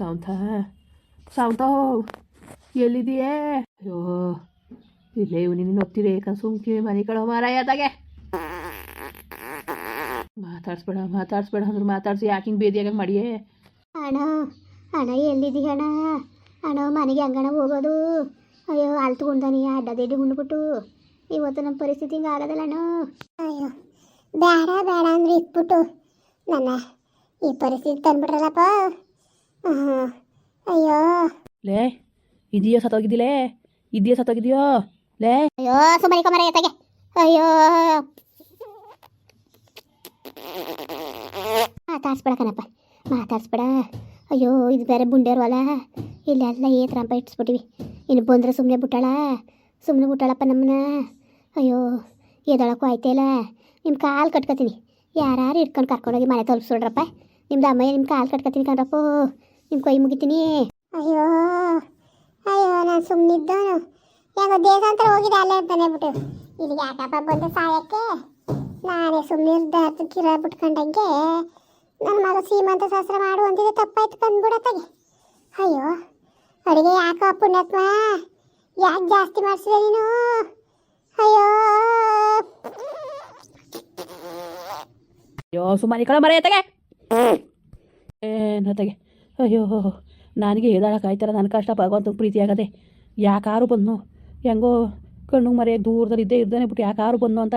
ಸಾವಂತ ಸಾವಂತ ಎಲ್ಲಿದೆಯೇ ಅಯ್ಯೋ ಇಲ್ಲೇ ಇವು ನಿನ್ನ ಹೋಗ್ತೀರಿ ಸುಮ್ಕಿ ಮನೆ ಕಳೋ ಮಾರಾಯದಾಗೆ ಮಾತಾಡ್ಸ್ಬೇಡ ಮಾತಾಡ್ಸ್ಬೇಡ ಅಂದ್ರೆ ಮಾತಾಡ್ಸಿ ಯಾಕೆ ಹಿಂಗೆ ಬೇದಿಯಾಗ ಮಾಡಿಯೇ ಅಣ್ಣ ಅಣ್ಣ ಎಲ್ಲಿದ್ದೀಯ ಅಣ್ಣ ಅಣ್ಣ ಮನೆಗೆ ಹಂಗಣ ಹೋಗೋದು ಅಯ್ಯೋ ಅಲ್ತು ಉಂಡನಿ ಅಡ್ಡದಿಡ್ಡಿ ಉಂಡ್ಬಿಟ್ಟು ಇವತ್ತು ನಮ್ಮ ಪರಿಸ್ಥಿತಿ ಹಿಂಗೆ ಆಗೋದಲ್ಲ ಅಣ್ಣ ಅಯ್ಯೋ ಬೇಡ ಬೇಡ ಅಂದ್ರೆ ಇಟ್ಬಿಟ್ಟು ನನ್ನ ಈ ಪರಿಸ್ಥಿತಿ ತಂದ್ಬಿಟ್ರಲ್ಲಪ್ಪ ಅಯ್ಯೋ. ಲೇ ಇದೆಯೋ ಸತ್ತೋಗಿದ್ದಿಲೇ? ಇದೆಯೋ ಸತ್ತೋಗಿದೆಯೋ? ಲೇ. ಅಯ್ಯೋ ಸುಮ್ಮನೆ ಕಮರ ಎತ್ತಗೆ ಅಯ್ಯೋ. ಮಾತಾಡ್ಸ್ಬೇಡ ಕಣಪ್ಪ ಮಾತಾಡ್ಸ್ಬೇಡ. ಅಯ್ಯೋ ಇದು ಬೇರೆ ಬುಂಡೇರು ಏ ಇಲ್ಲೆಲ್ಲ ಏತ್ರಂಪ ಇಟ್ಸ್ಬಿಟ್ಟಿವಿ. ಇನ್ನು ಬಂದ್ರೆ ಸುಮ್ಮನೆ ಬಿಟ್ಟಾಳ? ಸುಮ್ಮನೆ ಬಿಟ್ಟಾಳಪ್ಪ ನಮ್ಮನ್ನ? ಅಯ್ಯೋ ಎದೊಳಕ್ಕೂ ಆಯ್ತಲ್ಲ ನಿಮ್ಮ ಕಾಲು ಕಟ್ಕೊತೀನಿ. ಯಾರು ಇಟ್ಕೊಂಡು ಕರ್ಕೊಂಡೋಗಿ ಮನೆ ತಲುಪಿಸ್ಬಿಡ್ರಪ್ಪ ನಿಮ್ದು ಅಮ್ಮಯ್ಯ ನಿಮ್ಮ ಕಾಲು ಕಟ್ಕೊತೀನಿ ಕಣ್ರಪ್ಪ ನಿಮ್ಮ ಕೈ ಮುಗಿತೀನಿ. ಅಯ್ಯೋ ಅಯ್ಯೋ, ನಾನು ಸುಮ್ಮನಿದ್ದೋನು ಯಾಕೋ ದೇಶಾಂತರ ಹೋಗಿದೆ ಅಲ್ಲೇ ಅಂತಾನೆ ಬಿಟ್ಟು ಇಲ್ಲಿಗೆ ಯಾಕಪ್ಪ ಬಂದು ಸಾಯಕ್ಕೆ? ನಾನೇ ಸುಮ್ಮನೆ ಕಿರ ಬಿಟ್ಕೊಂಡಂಗೆ. ನನ್ನ ಮಗ ಸೀಮಂತ ಶಾಸ್ತ್ರ ಮಾಡು ಅಂತಿದ್ದೆ ತಪ್ಪಾಯ್ತು ಬಂದ್ಬಿಡತ್ತಾಗೆ. ಅಯ್ಯೋ, ಅಡುಗೆ ಯಾಕೋ ಪುಣ್ಯಾತ್ಮ? ಯಾಕೆ ಜಾಸ್ತಿ ಮಾಡಿಸಿದೆ ನೀನು? ಅಯ್ಯೋ. ಅಯ್ಯೋ ಸುಮ್ಮನೆ ಕಳ ಮರೆಯತ್ತಾಗೆ ಏನು ಏನತ್ತಗೆ ಅಯ್ಯೋ ನನಗೆ ಎದಾಳಕ್ಕಾಯ್ತಲ್ಲ ನನ್ನ ಕಷ್ಟ ಭಗವಂತ ಪ್ರೀತಿ ಆಗದೆ. ಯಾಕಾರು ಬಂದು ಹೆಂಗೋ ಕಣ್ಣು ಮರೆಯಾಗಿ ದೂರದಲ್ಲಿ ಇದ್ದೇ ಇದ್ದಾನೆ ಬಿಟ್ಟು ಯಾಕಾರು ಬಂದು ಅಂತ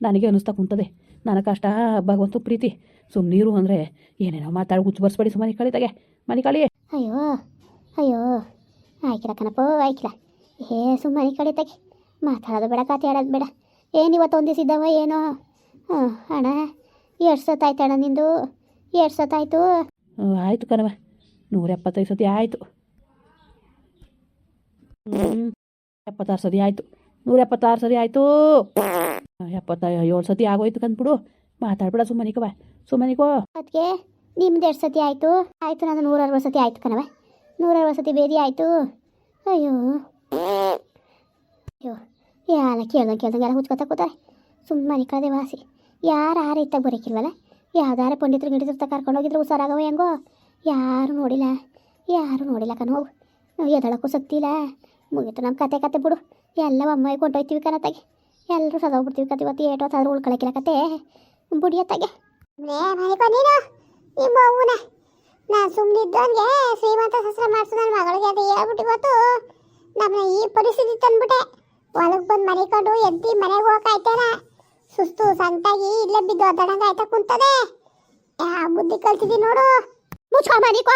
ನನಗೆ ಅನ್ನಿಸ್ತಾ ಕುಂತದೆ. ನನ್ನ ಕಷ್ಟ ಭಗವಂತ ಪ್ರೀತಿ. ಸುಮ್ಮನೀರು ಅಂದರೆ ಏನೇನೋ ಮಾತಾಡಿ ಹುಚ್ಚು ಬರ್ಸ್ಬೇಡಿ ಸುಮ್ಮನೆ ಕಳಿತಾಗೆ. ಮನೆ ಕಳಿ. ಅಯ್ಯೋ ಅಯ್ಯೋ ಆಯ್ಕಿಲ್ಲ ಕಣಪ್ಪ ಆಯ್ಕಿಲ್ಲ. ಏ ಸುಮ್ಮನೆ ಕಳಿತಾಗೆ. ಮಾತಾಡೋದು ಬೇಡ ಕತೆ ಆಡೋದು ಬೇಡ. ಏನು ಇವತ್ತು ಇದ್ದಾವ ಏನೋ? ಹಾಂ ಅಣ್ಣ ಎಷ್ಟು ಸತ್ತಾಯ್ತು ಅಣ್ಣ ನಿಂದು? ಎಷ್ಟು ಸತ್ತಾಯ್ತು ಹ್ಞೂ ಆಯಿತು ಕಣವ ನೂರ ಎಪ್ಪತ್ತೈದು ಸತಿ ಆಯಿತು ಎಪ್ಪತ್ತಾರು ಸತಿ ಆಯಿತು ನೂರ ಎಪ್ಪತ್ತಾರು ಸರಿ ಆಯಿತು ಎಪ್ಪತ್ತ ಏಳು ಸತಿ ಆಗೋಯ್ತು ಕಂದ್ಬಿಡು ಮಾತಾಡ್ಬೇಡ ಸುಮ್ಮನಿಕವ ಸುಮ್ಮನಿಕೋ ಅದಕ್ಕೆ ನಿಮ್ದು ಎಷ್ಟು ಸತಿ ಆಯಿತು ಆಯಿತು ನಾನು ನೂರ ಅರವತ್ತು ಸತಿ ಆಯಿತು ಕಣವ ನೂರ ಅರವತ್ತು ಸತಿ ಬೇದಿ ಆಯಿತು ಅಯ್ಯೋ ಅಯ್ಯೋ ಯಾರ ಕೇಳ್ದಂಗೆ ಕೇಳ್ದಂಗೆ ಎಲ್ಲ ಹುಚ್ಕೊತಾ ಕೂತಾರೆ ಸುಮ್ಮನೆ ಕಳದೆ ವಾಸಿ ಯಾರು ಆ ರೀತಿಯಾಗಿ ಬರೋಕ್ಕಿಲ್ವಲ್ಲ ಯಾವ್ದಾರ ಪಂಡಿತರು ಗಿಡಿದ್ರು ಕರ್ಕೊಂಡೋಗಿದ್ರು ಹುಷಾರಾಗವ ಹೆಂಗೋ ಯಾರು ನೋಡಿಲ್ಲ ಯಾರು ನೋಡಿಲ್ಲ ಕಣೋ. ಎದಳಕ್ಕೂ ಸತ್ತಿಲ್ಲ ಮುಗೀತು ನಮ್ಮ ಕತೆ ಕತೆ ಬಿಡು. ಎಲ್ಲ ಅಮ್ಮ ಕೊಂಡೊಯ್ತೀವಿ ಕಣತ್ತಾಗೆ ಎಲ್ಲರೂ ಸದೋಗ್ಬಿಡ್ತೀವಿ ಕತೆ ಇವತ್ತು. ಏಟೋ ಆದ್ರೂ ಉಳ್ಕೊಳಕಿಲ್ಲ ಕತೆ. ಬುಡಿಯತ್ತಾಗೆ ನೀನು? ನಿಮ್ಮ ಸುಮ್ಮನಿದ್ದವನಿಗೆ ಶ್ರೀಮಂತ ಸಸ್ರ ಮಾಡಿಸು ನನ್ನ ಮಗಳಿಗೆ ಅದು ಹೇಳ್ಬಿಟ್ಟು ಇವತ್ತು ನಮ್ಮನ್ನ ಈ ಪರಿಸ್ಥಿತಿ ತಂದ್ಬಿಟ್ಟೆ. ಒಳಗೆ ಬಂದು ಮನಿಕೊಂಡು ಎದ್ದಿ ಮನೆಗೆ ಹೋಗಕ್ಕಾಯ್ತೇನ ಸುಸ್ತು ಸಂತಾಗಿ ಇಲ್ಲೇ ಬಿದ್ದು ಒದ್ದಾಡಂಗೆ ಆಯ್ತಾ ಕುಂತದೆ? ಯಾ, ಬುದ್ಧಿ ಕಲ್ತಿದ್ದೀನಿ ನೋಡು. ಮುಚ್ಕೊ ಮನಿಕೋ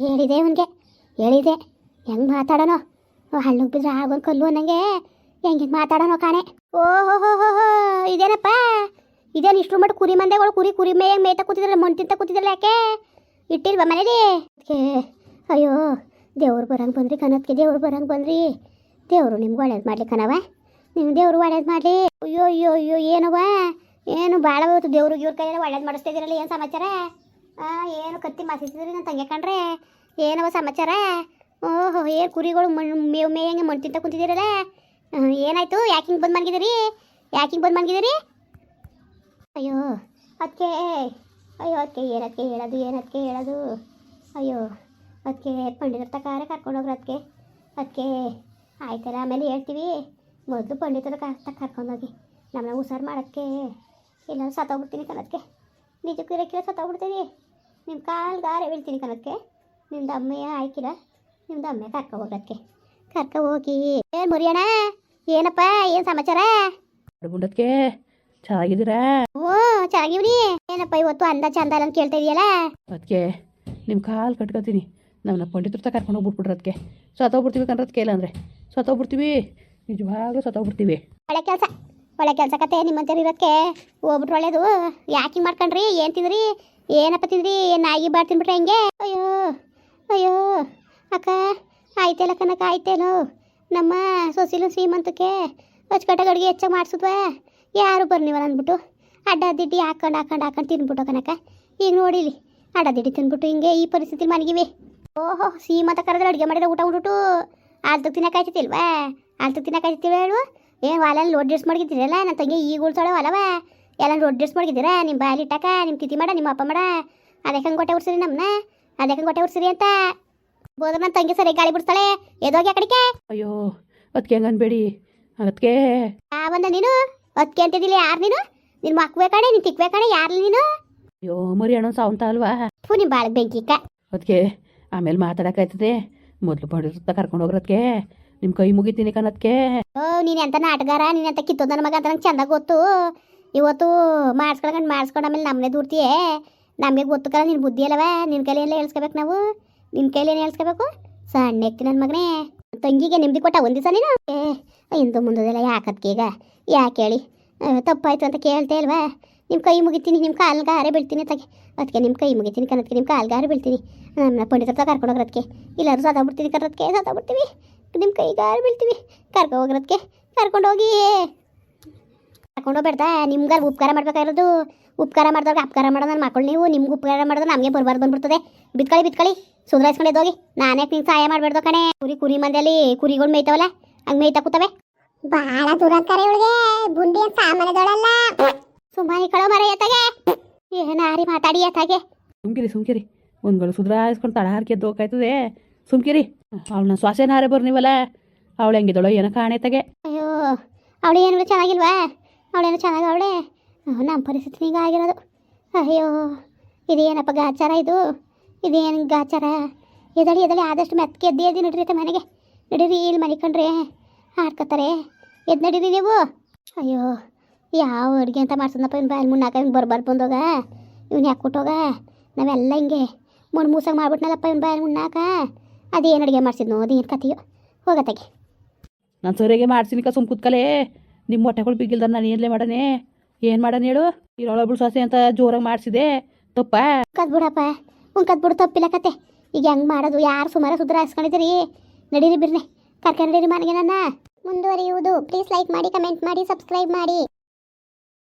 ಹೇಳಿದೆ ಅವನಿಗೆ. ಹೇಳಿದೆ. ಹೆಂಗೆ ಮಾತಾಡೋಣ ಹಳ್ಳಿಗೆ ಬಿದ್ರೆ ಆಗೋನ್ ಕಲ್ಲು ಅನ್ನಂಗೆ. ಹೆಂಗೆ ಮಾತಾಡೋಣ ಕಾಣೆ. ಓಹೋ ಹೋ ಹೋ ಹೋ ಇದೇನಪ್ಪ? ಇದೇನು ಇಷ್ಟು ಮಟ್ಟ ಕುರಿ ಮಂದೆಗಳು? ಕುರಿ ಕುರಿ ಮೇ ಮೇಯ್ತಾ ಕೂತಿದ್ರಲ್ಲ, ಮಣ್ಣು ತಿಂತ ಕೂತಿದ್ರಲ್ಲ ಯಾಕೆ? ಇಟ್ಟಿಲ್ವ ಮನೇಲಿ? ಅಯ್ಯೋ, ದೇವ್ರು ಬರಂಗೆ ಬಂದ್ರಿ ಕನತ್ಗೆ, ದೇವ್ರು ಬರಂಗೆ ಬಂದ್ರಿ. ದೇವರು ನಿಮ್ಗೆ ಒಳ್ಳೇದು ಮಾಡ್ಲಿ ಕಣವ ನಿಮ್ಮ ದೇವ್ರು ಒಳ್ಳೇದು ಮಾಡಲಿ. ಅಯ್ಯೋ ಅಯ್ಯೋ ಅಯ್ಯೋ ಏನವ ಏನು ಭಾಳ ಹೊತ್ತು ದೇವ್ರಿಗೆ ಇವ್ರ ಕೈಯಲ್ಲಿ ಒಳ್ಳೇದು ಮಾಡಿಸ್ತಾ ಏನು ಸಮಾಚಾರ? ಏನು ಕತ್ತಿ ಮಾಸಿಸಿದ್ರಿ ನನ್ನ ತಂಗೆ ಕಣ್ರೆ? ಏನವ ಸಮಾಚಾರ? ಓಹೋ, ಏನು ಕುರಿಗಳು ಮಣ್ ಮೇವು ಮೇಯಂಗೆ ಮಣ್ಣು ತಿಂತ ಕುಂತಿದ್ದೀರಲ್ಲ ಏನಾಯ್ತು? ಯಾಕೆ ಹಿಂಗೆ ಬಂದು ಮನ್ಗಿದ್ದೀರಿ ಯಾಕೆ ಹಿಂಗೆ ಬಂದು ಅಯ್ಯೋ ಅದಕ್ಕೆ ಅಯ್ಯೋ ಅದಕ್ಕೆ ಏನದಕ್ಕೆ ಹೇಳೋದು ಏನದಕ್ಕೆ ಹೇಳೋದು? ಅಯ್ಯೋ ಅದಕ್ಕೆ ಪಂಡಿತರ ತಕಾರ ಕರ್ಕೊಂಡೋಗ್ರು ಅದಕ್ಕೆ ಅದಕ್ಕೆ ಆಯ್ತಲ್ಲ, ಆಮೇಲೆ ಹೇಳ್ತೀವಿ. ಮೊದಲು ಪಂಡಿತರ ತಕ್ಕ ಕರ್ಕೊಂಡೋಗಿ ನಮ್ಮನ್ನ ಹುಷಾರು ಮಾಡೋಕ್ಕೆ. ಇಲ್ಲ ಸತ್ತೋಗ್ಬಿಡ್ತೀನಿ ಕಣದಕ್ಕೆ ನಿಜಕ್ಕೂ ಇರೋಕ್ಕಿಲ್ಲ ಸತ್ತೋಗ್ಬಿಡ್ತೀನಿ ನಿಮ್ಮ ಕಾಲ್ಗಾರೆ ಬೀಳ್ತೀನಿ ಕನಕ್ಕೆ ನಿಮ್ದು ಅಮ್ಮಯ್ಯ ಆಯ್ಕಿಲ್ಲ ನಿಮ್ದು ಅಮ್ಮ ಕರ್ಕೊ ಹೋಗಕ್ಕೆ. ಕರ್ಕ ಹೋಗಿ. ಏನು ಮುರಿಯೋಣ? ಏನಪ್ಪ? ಏನು ಸಮಾಚಾರ? ಗುಂಡದ್ಕೆ ಚೆನ್ನಾಗಿದ್ದೀರಾ? ಓ ಚೆನ್ನಾಗಿವ್ರಿ. ಏನಪ್ಪ ಇವತ್ತು ಅಂದ ಚಂದ ಅಂತ ಕೇಳ್ತಾ ಇದೆಯಲ್ಲ? ಅದಕ್ಕೆ ನಿಮ್ಮ ಕಾಲು ಕಟ್ಕೋತೀನಿ. ನಮ್ಮನ್ನ ಪಂಡಿತರ ತ ಕರ್ಕೊಂಡು ಹೋಗ್ಬಿಟ್ಬಿಟ್ರೆ ಅದಕ್ಕೆ. ಸತ್ತೋಗ್ಬಿಡ್ತೀವಿ ಕಣ್ರದ್ಕೆ ಇಲ್ಲ ಅಂದರೆ. ಸತ್ತೋಗ್ಬಿಡ್ತೀವಿ ನಿಜವಾಗ್ಲೂ ಸತ್ತೋಗ್ಬಿಡ್ತೀವಿ ಒಳ್ಳೆ ಕೆಲಸ ಒಳ್ಳೆ ಕೆಲಸ ಕತೆ ನಿಮ್ಮಂತೇಳಿ ಇರೋದಕ್ಕೆ ಹೋಗ್ಬಿಟ್ರೆ ಒಳ್ಳೇದು. ಯಾಕೆ ಮಾಡ್ಕೊಂಡ್ರಿ? ಏನು ತಿಂದ್ರಿ? ಏನಪ್ಪ ತಿಂದ್ರಿ? ನಾಯಿ ಬಾಡ್ ತಿನ್ಬಿಟ್ರೆ ಹೆಂಗೆ? ಅಯ್ಯೋ ಅಯ್ಯೋ, ಅಕ್ಕ, ಆಯ್ತೇಲ ಕನಕ ಆಯ್ತೇನೋ? ನಮ್ಮ ಸೊಸಿಲು ಶ್ರೀಮಂತಕ್ಕೆ ಅಡುಗೆ ಹೆಚ್ಚಾಗಿ ಮಾಡಿಸಿದ್ವ? ಯಾರು ಬರ್ನಿವಲ್ಲ ಅಂದ್ಬಿಟ್ಟು. ಅಡ್ಡ ದಿಡ್ಡಿ ಹಾಕೊಂಡು ಹಾಕೊಂಡು ಹಾಕೊಂಡು ತಿನ್ಬಿಟ್ಟು ಕನಕ ಈಗ ನೋಡಿಲಿ, ಅಡ್ಡ ದಿಡ್ಡಿ ತಿನ್ಬಿಟ್ಟು ಹಿಂಗೆ ಈ ಪರಿಸ್ಥಿತಿ ಮನಗಿವೆ ಓಹೋ ಸೀಮಂತ ಕರೆದ್ರೆ ಅಡುಗೆ ಮಾಡಿದ್ರೆ ಊಟ ಉಂಟು ಆಲ್ತಕ್ಕೆ ತಿನ್ನಕ್ಕಾಯ್ತಿಲ್ವಾ ಆಲ್ತಕ್ಕೆ ತಿನ್ನಕ್ಕಾಯ್ತಿಲ್ವ ಹೇಳು? ಏನು ಹೊಲ ಲೋಡ್ ಡ್ರೆಸ್ ಮಾಡ್ಕಿದಿರಲ್ಲ ನನ್ನ ತಂಗಿ ಈಗ ಉಳ್ಸೋಳೆ ಹೊಲವ ಎಲ್ಲ ರೋಡ್ ಡ್ರೆಸ್ ಮಡಗಿದ್ದೀರಾ? ನಿಮ್ಮ ಬಾಯಲ್ಲಿ ಇಟ್ಟಾಕ ನಿಮ್ಮ ತಿಥಿ ಮಾಡ ನಿಮ್ಮ ಅಪ್ಪ ಮಾಡ. ಅದಕ್ಕೆ ಹಂಗೆ ಗೊಟ್ಟೆ ಉಡ್ಸಿರಿ ನಮ್ಮನ್ನ ಅದಕ್ಕೆ ಗೊಟ್ಟೆ ಉರ್ಸಿರಿ ಅಂತ. ಬೋದ್ರ ನನ್ನ ತಂಗಿ ಸರಿ ಗಾಳಿ ಬಿಡಿಸ್ತಾಳೆ. ಎದೋಗಿ ಆ ಕಡೆಗೆ. ಅಯ್ಯೋ ಅದಕ್ಕೆ ಹೆಂಗೆ ಅನ್ಬೇಡಿ. ಅದಕ್ಕೆ ಆ ಬಂದ ನೀನು? ಅದಕ್ಕೆ ಅಂತಿದ್ದಿಲ್ಲ ಯಾರು ನೀನು? ನಿನ್ನ ಮಕ್ಕವೇ ಕಡೆ ನೀನು ತಿಕ್ವೇ ಕಡೆ ಯಾರು ನೀನು? ಅಯ್ಯೋ ಮರಿ ಅಣ್ಣ ಸಾವಂತ ಅಲ್ವಾ? ಫು ಬಾಳ ಬಾಳಗ್ ಬೆಂಕಿಕ್ಕ ಅದಕ್ಕೆ ಆಮೇಲೆ ಮಾತಾಡೋಕ್ಕಾಯ್ತದೆ. ಮೊದಲು ಬಡಿರುತ್ತಾ ಕರ್ಕೊಂಡು ಹೋಗ್ರದಕ್ಕೆ ನಿಮ್ಮ ಕೈ ಮುಗಿತೀನಿ ಕಣದಕ್ಕೆ ಓ ನೀನೆಂತ ಎಂತ ನಾಟಗಾರ ನೀನೆಂತ ಎಂತ ಕಿತ್ತೋದ ನನ್ನ ಮಗ ಅಂತ ನಂಗೆ ಚಂದ ಗೊತ್ತು. ಇವತ್ತು ಮಾಡಿಸ್ಕೊಳಕಂಡು ಮಾಡಿಸ್ಕೊಂಡು ಆಮೇಲೆ ನಮ್ಮನೆ ದೂರ್ತಿಯೇ ನಮಗೆ ಗೊತ್ತಕ್ಕಲ್ಲ ನಿನ್ನ ನಿನ್ ಬುದ್ಧಿ ಅಲ್ಲವ? ನಿನ್ನ ಕೈಲಿ ಎಲ್ಲ ಹೇಳ್ಸ್ಕೊಬೇಕು ನಾವು? ನಿನ್ ಕೈಲಿ ಏನು ಹೇಳ್ಸ್ಕೊಬೇಕು? ಸಣ್ಣ ಎಕ್ತಿ ನನ್ನ ಮಗನೇ. ತಂಗಿಗೆ ನಿಮ್ದಿ ಕೊಟ್ಟ ಒಂದು ದಿವಸ ನೀನು? ಏ, ಇಂದು ಮುಂದದೆಲ್ಲ ಯಾಕತ್ಕೆ ಈಗ? ಯಾಕೆ ಹೇಳಿ? ತಪ್ಪಾಯ್ತು ಅಂತ ಕೇಳ್ತೇ ಅಲ್ವಾ ನಿಮ್ಮ ಕೈ ಮುಗಿತೀನಿ ನಿಮ್ಮ ಕಾಲ್ಗಾರೆ ಬೀಳ್ತೀನಿ ತಗೆ ಅದಕ್ಕೆ ನಿಮ್ಮ ಕೈ ಮುಗಿತೀನಿ ಕನ್ನದಕ್ಕೆ ನಿಮ್ಮ ಕಾಲ್ಗಾರೆ ಬೀಳ್ತೀನಿ. ನಮ್ಮ ಪಂಡಿತರ ಹತ್ರ ಕರ್ಕೊಂಡು ಹೋಗೋದಕ್ಕೆ ಇಲ್ಲಾರು ಸದಾ ಬಿಡ್ತೀನಿ ಕನ್ನದಕ್ಕೆ ಸದಾ ಬಿಡ್ತೀವಿ. ನಿಮ್ಮ ಕೈಗಾರೆ ಬೀಳ್ತೀವಿ. ಕರ್ಕೊ ಹೋಗ್ರದಕ್ಕೆ ಕರ್ಕೊಂಡು ಹೋಗಿ. ಕರ್ಕೊಂಡು ಹೋಗ್ಬೇಡ್ದ ನಿಮ್ಗೆ ಉಪಕಾರ ಮಾಡ್ಬೇಕಾಗಿರೋದು ಉಪಕಾರ ಮಾಡಿದವ್ರಿಗೆ ಅಪಕಾರ ಮಾಡೋದು ನನ್ನ ಮಕ್ಕಳು ನೀವು ನಿಮ್ಗೆ ಉಪಕಾರ ಮಾಡೋದು ನಮಗೆ ಬರ್ಬಾರ್ದು ಬಂದ್ಬಿಡ್ತದೆ. ಬಿತ್ಕೊಳ್ಳಿ ಬಿತ್ಕೊಳ್ಳಿ ಸುಧಾರಿಸ್ಕೊಂಡು ಹೋಗಿ. ನಾನೇ ನಿಂಗೆ ಸಹಾಯ ಮಾಡಬೇಡ್ದು ಕಣೆ. ಕುರಿ ಕುರಿ ಮಂದಿಯಲ್ಲಿ ಕುರಿಗಳು ಮೇಯ್ತಾವಲ್ಲ ಹಂಗೆ ಮೇಯ್ತಾ ಕೂತವೆ. ಬಹಳ ದುರಾಕಾರ ಇವಳಿಗೆ. ಬುಂಡಿ ಅಂತ ಸಾಮಾನ್ಯದೊಳಲ್ಲ ಸುಮ್ಮನೆ ಕಳೋ ಮರ ಎತ್ತಾಗೆ. ಏನಾರಿ ಮಾತಾಡಿ ಎತ್ತಾಗೆ. ಸುಮ್ಕಿರಿ ಸುಮ್ಕಿರಿ. ಒಂದ್ಗಳು ಸುಧಾರಿಸ್ಕೊಂಡು ತಡ ಹಾರ್ಕೆ ಹೋಗ್ತದೆ ಸುಮ್ಕಿರಿ. ಅವಳನ್ನ ಶ್ವಾಸೇನ ಹಾರೆ ಬರ್ನಿವಲ್ಲ ಅವಳು ಹೆಂಗಿದಳೋ ಏನೋ ಕಾಣೆತಾಗೆ ಅಯ್ಯೋ ಅವಳು ಏನು ಚೆನ್ನಾಗಿಲ್ವಾ? ಅವಳೇನು ಚೆನ್ನಾಗಿ, ಅವಳೆ ನಮ್ಮ ಪರಿಸ್ಥಿತಿ ಈಗ ಆಗಿರೋದು. ಅಯ್ಯೋ, ಇದೇನಪ್ಪ ಗಾಚಾರ ಇದು? ಇದೇನು ಗಾಚಾರ? ಎದಳಿ ಎದಳಿ ಆದಷ್ಟು ಮೆತ್ತಗೆ ಎದ್ದು ಎದ್ದು ನಡೀರಿ ಮನೆಗೆ. ನಡೀರಿ, ಇಲ್ಲಿ ಮನೆ ಕಂಡ್ರೆ ಆಡ್ಕೊತಾರೆ. ಎದ್ದು ನಡೀರಿ ನೀವು? ಅಯ್ಯೋ, ಯಾವ ಅಡುಗೆ ಅಂತ ಮಾಡ್ಸೋದಪ್ಪ ಇವ್ನು ಬಾಯಲ್ಲಿ ಮುನ್ನಾಕ ಇವ್ನು ಬರ್ಬಾರ್ದು ಬಂದೋಗ? ಇವ್ನು ಯಾಕೆ ಕೊಟ್ಟೋಗ? ನಾವೆಲ್ಲ ಹಿಂಗೆ ಮೂರು ಮೂಸಾಗ ಮಾಡ್ಬಿಟ್ನಲ್ಲಪ್ಪ ಇವ್ನು ಬಾಯಲ್ಲಿ ಮುನ್ನಾಕ. ಅದೇನು ಅಡುಗೆ ಮಾಡ್ಸಿದ್ನೋ, ಅದೇನು ಕತೆಯೋ ಹೋಗತ್ತಾಗೆ ನಾನು ಸರಿಯಾಗಿ ಮಾಡ್ಸಿನಿಕ ಸುಮ್ ಕೂತ್ಕಲೇ. ನಿಮ್ಮ ಹೊಟ್ಟೆಗಳು ಬಿಗಿಲ್ದ ನಾನು ಏನ್ಲೇ ಮಾಡನೆ ಏನ್ ಮಾಡೋಣ ಹೇಳು? ಇರೋಳೊಬ್ಳು ಸೊಸೆ ಅಂತ ಜೋರಾಗಿ ಮಾಡಿಸಿದೆ. ತಪ್ಪ? ಕದ್ ಬಿಡಪ್ಪ ಕದ್ ಬಿಡು ತಪ್ಪಿಲ್ಲ ಕತೆ. ಈಗ ಹೆಂಗ್ ಮಾಡೋದು? ಯಾರು ಸುಮಾರು ಸುಧಾರಿಸ್ಕೊಂಡಿದ್ದೀರಿ? ನಡೀರಿ ಬಿರ್ನೆ ಕರ್ಕೊಂಡು ನಡೀರಿ ಮನೆಗೆ ನನ್ನ. ಮುಂದುವರಿಯುವುದು. ಪ್ಲೀಸ್ ಲೈಕ್ ಮಾಡಿ ಕಮೆಂಟ್ ಮಾಡಿ ಸಬ್ಸ್ಕ್ರೈಬ್ ಮಾಡಿ.